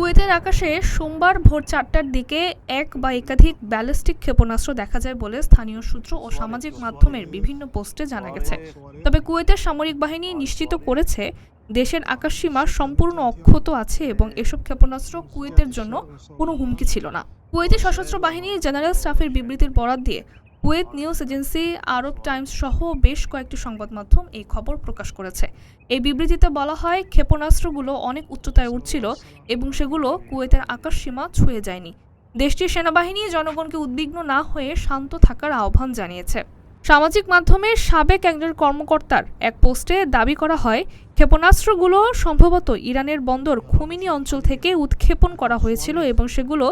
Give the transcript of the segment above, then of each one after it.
কুয়েতের আকাশে সোমবার ভোর চারটার দিকে এক বা একাধিক ব্যালিস্টিক ক্ষেপণাস্ত্র দেখা যায় বলে স্থানীয় সূত্র ও সামাজিক মাধ্যমের বিভিন্ন পোস্টে জানা গেছে। তবে কুয়েতের সামরিক বাহিনী নিশ্চিত করেছে, দেশের আকাশসীমা সম্পূর্ণ অক্ষত আছে এবং এসব ক্ষেপণাস্ত্র কুয়েতের জন্য কোনো হুমকি ছিল না। কুয়েতের সশস্ত্র বাহিনীর জেনারেল স্টাফের বিবৃতির বরাত দিয়ে Kuwait news agency, Arab Times সহ বেশ কয়েকটি সংবাদ মাধ্যম এই খবর প্রকাশ করেছে। এই বিবৃতিতে বলা হয়, ক্ষেপণাস্ত্রগুলো অনেক উচ্চতায় উঠছিল এবং সেগুলো কুয়েতের আকাশ সীমা ছুঁয়ে যায়নি। দেশটির সেনাবাহিনী জনগণকে উদ্বিগ্ন না হয়ে শান্ত থাকার আহ্বান জানিয়েছে। সামাজিক মাধ্যমে সাবেক একজন কর্মকর্তার এক পোস্টে দাবি করা হয়, ক্ষেপণাস্ত্রগুলো সম্ভবত ইরানের বন্দর খুমিনি অঞ্চল থেকে উৎক্ষেপণ করা হয়েছিল এবং সেগুলো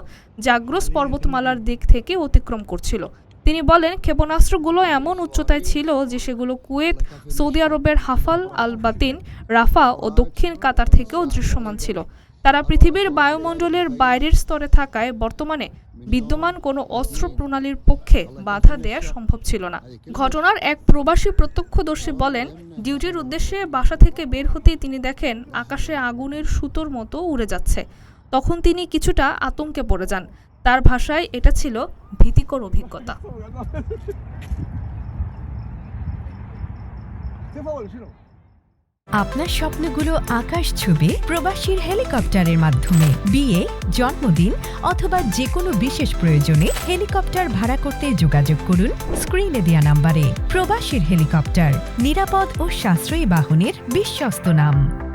জাগ্রস পর্বতমালার দিক থেকে অতিক্রম করছিল। তিনি বলেন, ক্ষেপণাস্ত্রগুলো এমন উচ্চতায় ছিল যে সেগুলো কুয়েত, সৌদি আরবের হাফাল আল বাতিন রাফা ও দক্ষিণ কাতার থেকেও দৃশ্যমান ছিল। তারা পৃথিবীর বায়ুমণ্ডলের বাইরের স্তরে থাকায় বর্তমানে বিদ্যমান কোনো অস্ত্র প্রণালীর পক্ষে বাধা দেয়া সম্ভব ছিল না। ঘটনার এক প্রবাসী প্রত্যক্ষদর্শী বলেন, ডিউটির উদ্দেশ্যে বাসা থেকে বের হতেই তিনি দেখেন, আকাশে আগুনের সুতোর মতো উড়ে যাচ্ছে। তখন তিনি কিছুটা আতঙ্কে পড়ে যান। তার ভাষায় এটা ছিল ভীতিকর অভিজ্ঞতা। আপনার স্বপ্নগুলো আকাশ ছুবে প্রবাসীর হেলিকপ্টারের মাধ্যমে। বিয়ে, জন্মদিন অথবা যে কোনো বিশেষ প্রয়োজনে হেলিকপ্টার ভাড়া করতে যোগাযোগ করুন স্ক্রিনে দেওয়া নাম্বারে। প্রবাসীর হেলিকপ্টার, নিরাপদ ও সাশ্রয়ী বাহনের বিশ্বস্ত নাম।